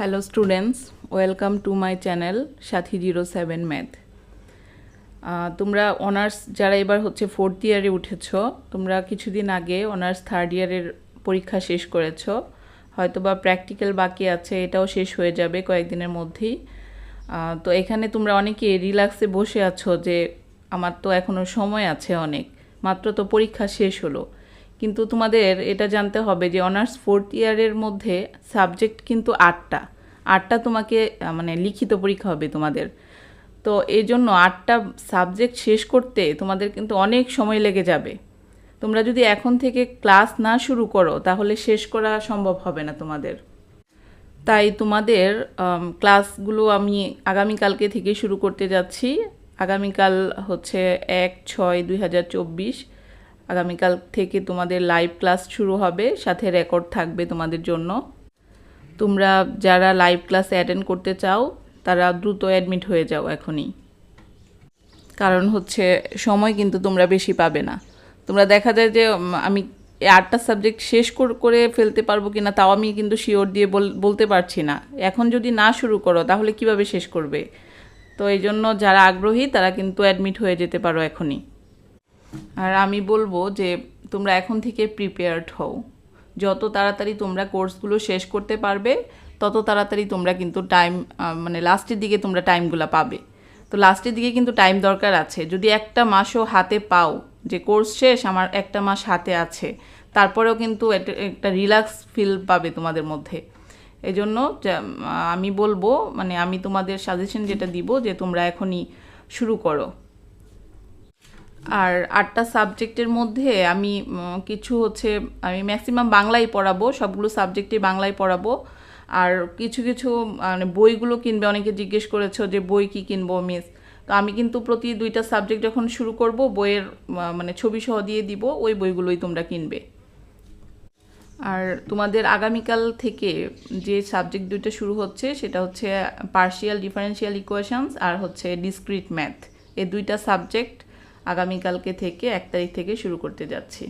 Hello students welcome to my channel Sathi zero seven math তোমরা honours যারা এবার হচ্ছে ফোর্থ ইয়ারে উঠেছ, তোমরা কিছুদিন আগে অনার্স থার্ড ইয়ারের পরীক্ষা শেষ করেছ। হয়তো বা প্র্যাকটিক্যাল বাকি আছে, এটাও শেষ হয়ে যাবে কয়েকদিনের মধ্যেই। তো এখানে তোমরা অনেকে রিল্যাক্সে বসে আছো যে, আমার তো এখনও সময় আছে অনেক। মাত্র তো পরীক্ষা শেষ হলো। কিন্তু তোমাদের এটা জানতে হবে যে অনার্স ফোর্থ ইয়ারের মধ্যে সাবজেক্ট কিন্তু আটটা। আটটা তোমাকে মানে লিখিত পরীক্ষা হবে তোমাদের। তো এই জন্য আটটা সাবজেক্ট শেষ করতে তোমাদের কিন্তু অনেক সময় লেগে যাবে। তোমরা যদি এখন থেকে ক্লাস না শুরু করো, তাহলে শেষ করা সম্ভব হবে না তোমাদের। তাই তোমাদের ক্লাসগুলো আমি আগামীকালকে থেকে শুরু করতে যাচ্ছি। আগামীকাল হচ্ছে এক ছয় দুই হাজার চব্বিশ। আগামীকাল থেকে তোমাদের লাইভ ক্লাস শুরু হবে, সাথে রেকর্ড থাকবে তোমাদের জন্য। তোমরা যারা লাইভ ক্লাসে অ্যাটেন্ড করতে চাও, তারা দ্রুত অ্যাডমিট হয়ে যাও এখনই। কারণ হচ্ছে, সময় কিন্তু তোমরা বেশি পাবে না। তোমরা দেখা যায় যে আমি আটটা সাবজেক্ট শেষ কর- ফেলতে পারব কিনা, তাও আমি কিন্তু শিওর দিয়ে বল- বলতে পারছি না। এখন যদি না শুরু করো, তাহলে কীভাবে শেষ করবে? তো এই জন্য যারা আগ্রহী, তারা কিন্তু অ্যাডমিট হয়ে যেতে পারো এখনই। আর আমি বলব যে তোমরা এখন থেকে প্রিপেয়ার্ড হও। যত তাড়াতাড়ি তোমরা কোর্সগুলো শেষ করতে পারবে, তত তাড়াতাড়ি তোমরা কিন্তু টাইম মানে লাস্টের দিকে তোমরা টাইমগুলো পাবে। তো লাস্টের দিকে কিন্তু টাইম দরকার আছে। যদি একটা মাসও হাতে পাও যে কোর্স শেষ, আমার একটা মাস হাতে আছে, তারপরেও কিন্তু একটা- রিল্যাক্স ফিল পাবে তোমাদের মধ্যে। এই জন্য আমি বলব মানে আমি তোমাদের সাজেশন যেটা দিব যে তোমরা এখনই শুরু করো। আর আটটা সাবজেক্টের মধ্যে আমি কিছু হচ্ছে, আমি ম্যাক্সিমাম বাংলাই পড়াবো, সবগুলো সাবজেক্টে বাংলায় পড়াবো। আর কিছু কিছু মানে বইগুলো কিনবে, অনেকে জিজ্ঞেস করেছ যে বই কি কিনবো মিস তো আমি কিন্তু প্রতি দুইটা সাবজেক্ট যখন শুরু করব, বইয়ের মানে ছবি সহ দিয়ে দিব, ওই বইগুলোই তোমরা কিনবে। আর তোমাদের আগামীকাল থেকে যে সাবজেক্ট দুইটা শুরু হচ্ছে, সেটা হচ্ছে পার্শিয়াল ডিফারেন্সিয়াল ইকুয়েশনস আর হচ্ছে ডিসক্রিট ম্যাথ এই দুইটা সাবজেক্ট আগামীকালকে থেকে এক তারিখ থেকে শুরু করতে যাচ্ছি।